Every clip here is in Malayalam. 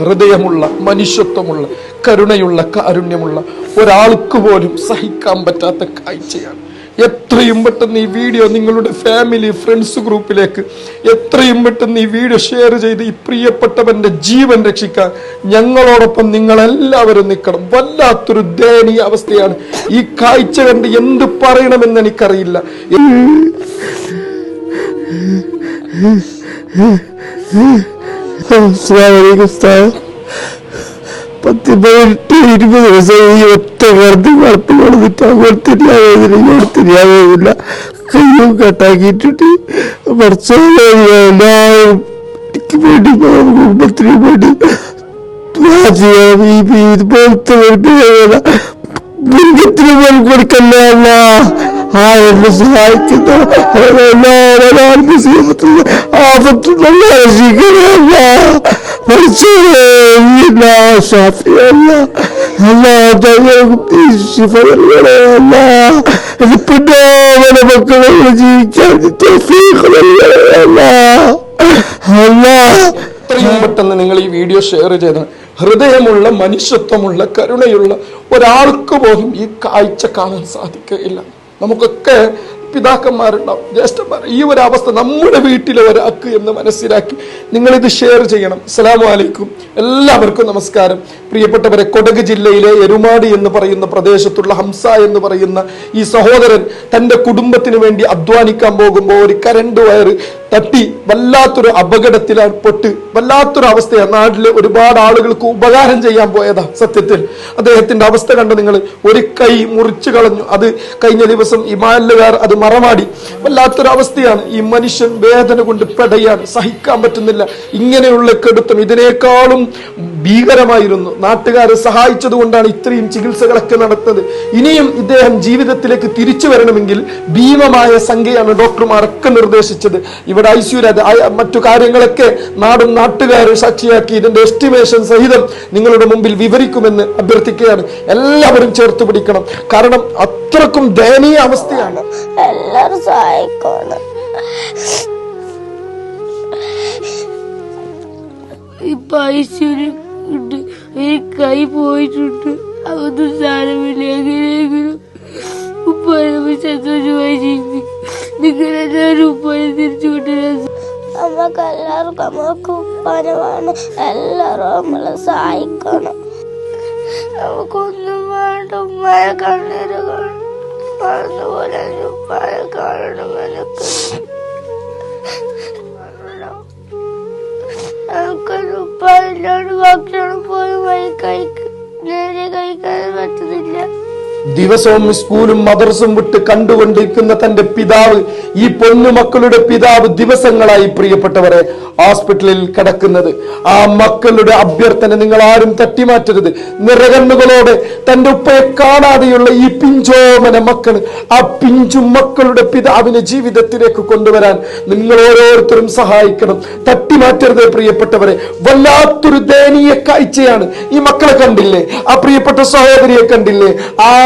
ഹൃദയമുള്ള മനുഷ്യത്വമുള്ള കരുണയുള്ള കാരുണ്യമുള്ള ഒരാൾക്ക് പോലും സഹിക്കാൻ പറ്റാത്ത കാഴ്ചയാണ്. എത്രയും പെട്ടെന്ന് ഈ വീഡിയോ നിങ്ങളുടെ ഫാമിലി ഫ്രണ്ട്സ് ഗ്രൂപ്പിലേക്ക് എത്രയും പെട്ടെന്ന് ഈ വീഡിയോ ഷെയർ ചെയ്ത് ഈ പ്രിയപ്പെട്ടവന്റെ ജീവൻ രക്ഷിക്കാൻ ഞങ്ങളോടൊപ്പം നിങ്ങളെല്ലാവരും നിൽക്കണം. വല്ലാത്തൊരു ദയനീയ അവസ്ഥയാണ്. ഈ കാഴ്ച കണ്ട് എന്ത് പറയണമെന്ന് എനിക്കറിയില്ല. ഉസ്താദ്. പത്ത് പതിനെട്ട് ഇരുപത് ദിവസം ഈ ഒറ്റ കറുത്ത് വളർത്തി കൊടുത്തിട്ട് അങ്ങോട്ട് തിരിയാവേദില്ല ഇങ്ങോട്ട് തിരിയാവേദില്ല കയ്യും കട്ടാക്കിയിട്ടിട്ട് എനിക്ക് വേണ്ടി കുടുംബത്തിന് വേണ്ടി. ഇതുപോലത്തെ മൃഗത്തിന് പോലും കൊടുക്കല്ല ആ എന്നെ സഹായിക്കുന്ന എല്ലാവരും നൽകണമല്ല അല്ലാ എത്രയും പെട്ടെന്ന് നിങ്ങൾ ഈ വീഡിയോ ഷെയർ ചെയ്ത് ഹൃദയമുള്ള മനുഷ്യത്വമുള്ള കരുണയുള്ള ഒരാൾക്ക് പോലും ഈ കാഴ്ച കാണാൻ സാധിക്കുകയില്ല. നമുക്കൊക്കെ പിതാക്കന്മാരുണ്ടാവും ജ്യേഷ്ഠന്മാർ. ഈ ഒരു അവസ്ഥ നമ്മുടെ വീട്ടിലെ ഒരാൾക്ക് എന്ന് മനസ്സിലാക്കി നിങ്ങൾ ഇത് ഷെയർ ചെയ്യണം. അസ്സലാമു അലൈക്കും. എല്ലാവർക്കും നമസ്കാരം. പ്രിയപ്പെട്ടവരെ കൊടക് ജില്ലയിലെ എരുമാടി എന്ന് പറയുന്ന പ്രദേശത്തുള്ള ഹംസ എന്ന് പറയുന്ന ഈ സഹോദരൻ തന്റെ കുടുംബത്തിന് വേണ്ടി അധ്വാനിക്കാൻ പോകുമ്പോൾ ഒരു കരണ്ട് വയറ് തട്ടി വല്ലാത്തൊരു അപകടത്തിൽ പെട്ട് വല്ലാത്തൊരു അവസ്ഥയാണ് നാട്ടിലെ ഒരുപാട് ആളുകൾക്ക് ഉപകാരം ചെയ്യാൻ പോയതാ സത്യത്തിൽ. അദ്ദേഹത്തിന്റെ അവസ്ഥ കണ്ട് നിങ്ങൾ ഒരു കൈ മുറിച്ചു കളഞ്ഞു. അത് കഴിഞ്ഞ ദിവസം ഇമാലുകാർ അത് മറമാടി. വല്ലാത്തൊരു അവസ്ഥയാണ്. ഈ മനുഷ്യൻ വേദന കൊണ്ട് പെടയാണ്. സഹിക്കാൻ പറ്റുന്നില്ല. ഇങ്ങനെയുള്ള കെടുത്തം ഇതിനേക്കാളും ഭീകരമായിരുന്നു. നാട്ടുകാരെ സഹായിച്ചത് കൊണ്ടാണ് ഇത്രയും ചികിത്സകളൊക്കെ നടത്തുന്നത് ഇനിയും ഇദ്ദേഹം ജീവിതത്തിലേക്ക് തിരിച്ചു വരണമെങ്കിൽ ഭീമമായ സംഖ്യയാണ് ഡോക്ടർമാരൊക്കെ നിർദ്ദേശിച്ചത്. ഇവിടെ ഐസിയുര മറ്റു കാര്യങ്ങളൊക്കെ നാടും നാട്ടുകാരും സാക്ഷിയാക്കി ഇതിന്റെ എസ്റ്റിമേഷൻ സഹിതം നിങ്ങളുടെ മുമ്പിൽ വിവരിക്കുമെന്ന് അഭ്യർത്ഥിക്കുകയാണ്. എല്ലാവരും ചേർത്ത് പിടിക്കണം. കാരണം അത്രക്കും ദയനീയ അവസ്ഥയാണ്. എല്ലാവരും സഹായിക്കണം. ഐശ്വര്യം ഉണ്ട് കൈ പോയിട്ടുണ്ട്. അതൊന്നും സാരമില്ല. എങ്ങനെയെങ്കിലും ഉപ്പാനെ സന്തോഷമായി ജീവിക്കും. നിങ്ങളെല്ലാവരും ഉപ്പാനെ തിരിച്ചു കൊണ്ടുവരാൻ നമുക്ക് എല്ലാവർക്കും നമുക്ക് ഉപ്പാനമാണ്. എല്ലാവരും നമ്മളെ സഹായിക്കണം. നമുക്കൊന്നും വേണ്ട. ഉമ്മയെ കണ്ണീര് കാണണം അതുപോലെ ഉപ്പാനെ എനിക്ക്. എനിക്കൊരു ഉപ്പാനില്ലാണ്ട് ഭക്ഷണം കഴിക്കാൻ പറ്റുന്നില്ല ദിവസവും സ്കൂളും മദർസും വിട്ട് കണ്ടുകൊണ്ടിരിക്കുന്ന തന്റെ പിതാവ് ഈ പൊന്നുമക്കളുടെ പിതാവ് ദിവസങ്ങളായി പ്രിയപ്പെട്ടവരെ ഹോസ്പിറ്റലിൽ കിടക്കുന്നത്. ആ മക്കളുടെ അഭ്യർത്ഥന നിങ്ങൾ ആരും തട്ടിമാറ്റരുത്. നിറകണ്ണുകളോടെ തന്റെ ഉപ്പയെ കാണാതെയുള്ള ഈ പിഞ്ചോമന മക്കൾ ആ പിഞ്ചു മക്കളുടെ പിതാവിനെ ജീവിതത്തിലേക്ക് കൊണ്ടുവരാൻ നിങ്ങൾ ഓരോരുത്തരും സഹായിക്കണം. തട്ടിമാറ്റരുത് പ്രിയപ്പെട്ടവരെ. വല്ലാത്തൊരു ദയനീയ കാഴ്ചയാണ് ഈ മക്കളെ കണ്ടില്ലേ? ആ പ്രിയപ്പെട്ട സഹോദരിയെ കണ്ടില്ലേ?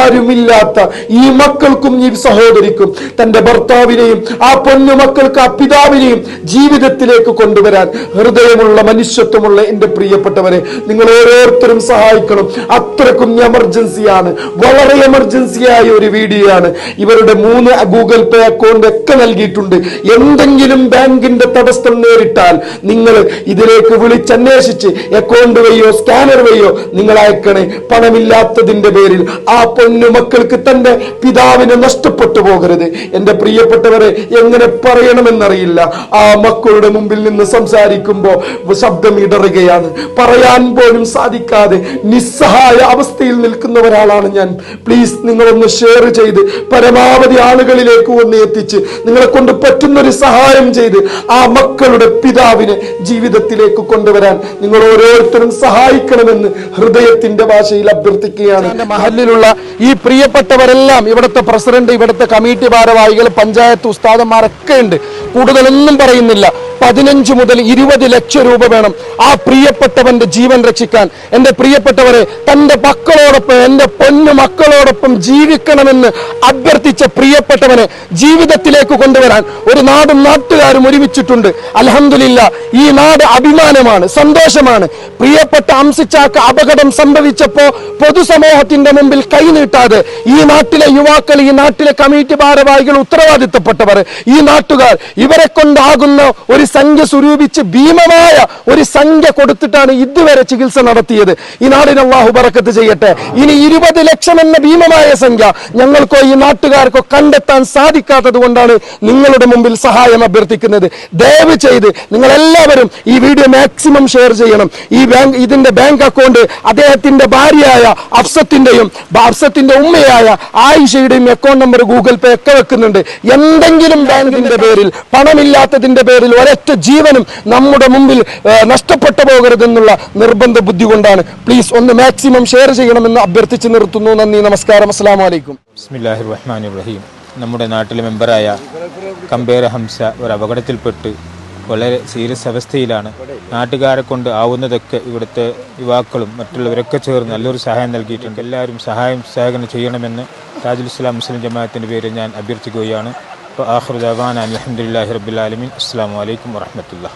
ആരുമില്ലാത്ത ഈ മക്കൾക്കും ഈ സഹോദരിക്കും തന്റെ ഭർത്താവിനെയും ആ പൊന്നു മക്കൾക്ക് ആ പിതാവിനെയും ജീവിതത്തിലേക്ക് കൊണ്ടുവരാൻ ഹൃദയമുള്ള മനുഷ്യത്വമുള്ള എന്റെ പ്രിയപ്പെട്ടവരെ നിങ്ങൾ ഓരോരുത്തരും സഹായിക്കണം. അത്രക്കും എമർജൻസിയാണ്. വളരെ എമർജൻസിയായ ഒരു വീഡിയോ ആണ് ഇവരുടെ മൂന്ന് ഗൂഗിൾ പേ അക്കൗണ്ട് ഒക്കെ നൽകിയിട്ടുണ്ട്. എന്തെങ്കിലും ബാങ്കിന്റെ തടസ്സം നേരിട്ടാൽ നിങ്ങൾ ഇതിലേക്ക് വിളിച്ചന്വേഷിച്ച് അക്കൗണ്ട് വഴിയോ സ്കാനർ വഴിയോ നിങ്ങൾ അയക്കണേ. പണമില്ലാത്തതിന്റെ പേരിൽ ആ പൊന്നു മക്കൾക്ക് തന്റെ പിതാവിനെ നഷ്ടപ്പെട്ടു പോകരുത്. എന്റെ പ്രിയപ്പെട്ടവരെ എങ്ങനെ പറയണമെന്നറിയില്ല. ആ മക്കളുടെ മുമ്പിൽ നിന്ന് സംസാരിക്കുമ്പോ ശബ്ദം ഇടറുകയാണ്. പറയാൻ പോലും സാധിക്കാതെ നിസ്സഹായ അവസ്ഥയിൽ നിൽക്കുന്ന ഒരാളാണ് ഞാൻ. പ്ലീസ് നിങ്ങളൊന്ന് ഷെയർ ചെയ്ത് പരമാവധി ആളുകളിലേക്ക് ഒന്ന് എത്തിച്ച് നിങ്ങളെ കൊണ്ട് പറ്റുന്ന ഒരു സഹായം ചെയ്ത് ആ മക്കളുടെ പിതാവിനെ ജീവിതത്തിലേക്ക് കൊണ്ടുവരാൻ നിങ്ങൾ ഓരോരുത്തരും സഹായിക്കണമെന്ന് ഹൃദയത്തിന്റെ ഭാഷയിൽ അഭ്യർത്ഥിക്കുകയാണ്. മഹലിലുള്ള പ്രിയപ്പെട്ടവരെല്ലാം ഇവിടുത്തെ പ്രസിഡന്റ് ഇവിടുത്തെ കമ്മിറ്റി ഭാരവാഹികൾ പഞ്ചായത്ത് ഉസ്താദന്മാരൊക്കെ ഉണ്ട്. കൂടുതലൊന്നും പറയുന്നില്ല. പതിനഞ്ച് മുതൽ ഇരുപത് ലക്ഷം രൂപ വേണം ആ പ്രിയപ്പെട്ടവന്റെ ജീവൻ രക്ഷിക്കാൻ. എന്റെ പ്രിയപ്പെട്ടവരെ തന്റെ മക്കളോടൊപ്പം എന്റെ പൊന്നു മക്കളോടൊപ്പം ജീവിക്കണമെന്ന് അഭ്യർത്ഥിച്ച പ്രിയപ്പെട്ടവനെ ജീവിതത്തിലേക്ക് കൊണ്ടുവരാൻ ഒരു നാടും നാട്ടുകാരും ഒരുമിച്ചിട്ടുണ്ട്. അലഹമില്ല ഈ നാട് അഭിമാനമാണ് സന്തോഷമാണ്. പ്രിയപ്പെട്ട അംസിച്ചാക്ക് അപകടം സംഭവിച്ചപ്പോ പൊതുസമൂഹത്തിന്റെ മുമ്പിൽ കൈനീട്ടാതെ ഈ നാട്ടിലെ യുവാക്കൾ ഈ നാട്ടിലെ കമ്മിറ്റി ഭാരവാഹികൾ ഉത്തരവാദിത്തപ്പെട്ടവർ ഈ നാട്ടുകാർ ഇവരെ കൊണ്ടാകുന്ന ഒരു സംഖ്യ സ്വരൂപിച്ച് ഭീമമായ ഒരു സംഖ്യ കൊടുത്തിട്ടാണ് ഇതുവരെ ചികിത്സ നടത്തിയത്. ഈ നാടിന് അള്ളാഹു ബറക്കത്ത് ചെയ്യട്ടെ. ഇനി ഇരുപത് ലക്ഷം എന്ന ഭീമമായ സംഖ്യ ഞങ്ങൾക്കോ ഈ നാട്ടുകാർക്കോ കണ്ടെത്താൻ സാധിക്കാത്തത് കൊണ്ടാണ് നിങ്ങളുടെ മുമ്പിൽ സഹായം അഭ്യർത്ഥിക്കുന്നത്. ദയവ് ചെയ്ത് നിങ്ങൾ എല്ലാവരും ഈ വീഡിയോ മാക്സിമം ഷെയർ ചെയ്യണം. ഈ ബാങ്ക് ഇതിന്റെ ബാങ്ക് അക്കൗണ്ട് അദ്ദേഹത്തിന്റെ ഭാര്യയായ അഫ്സത്തിന്റെയും അഫ്സത്തിന്റെ ഉമ്മയായ ആയിഷയുടെയും അക്കൗണ്ട് നമ്പർ ഗൂഗിൾ പേ ഒക്കെ വെക്കുന്നുണ്ട്. എന്തെങ്കിലും ബാങ്കിന്റെ പേരിൽ പണമില്ലാത്തതിന്റെ പേരിൽ ഒരൊറ്റ ജീവനും നമ്മുടെ മുമ്പിൽ നഷ്ടപ്പെട്ടു പോകരുതെന്നുള്ള നിർബന്ധ ബുദ്ധി കൊണ്ടാണ്. പ്ലീസ് ഒന്ന് മാക്സിമം ഷെയർ ചെയ്യണമെന്ന് അഭ്യർത്ഥിച്ച് നിർത്തുന്നു. നന്ദി നമസ്കാരം. അസ്സാം നമ്മുടെ നാട്ടിലെ മെമ്പറായ കമ്പേര ഹംസ ഒരു അപകടത്തിൽപ്പെട്ട് വളരെ സീരിയസ് അവസ്ഥയിലാണ്. നാട്ടുകാരെ കൊണ്ട് ആവുന്നതൊക്കെ ഇവിടുത്തെ യുവാക്കളും മറ്റുള്ളവരൊക്കെ ചേർന്ന് നല്ലൊരു സഹായം നൽകിയിട്ടുണ്ട്. എല്ലാവരും സഹായം സഹകരണം ചെയ്യണമെന്ന് താജുൽ ഇസ്ലാം മുസ്ലിം ജമാഅത്തിന്റെ പേരിൽ ഞാൻ അഭ്യർത്ഥിക്കുകയാണ്. അപ്പോൾ ആഹ്റുദാൻ അലഹമുല്ലാഹി റബുലാലമീൻ അസ്സാം വലൈക്കും വാഹമത്തുള്ള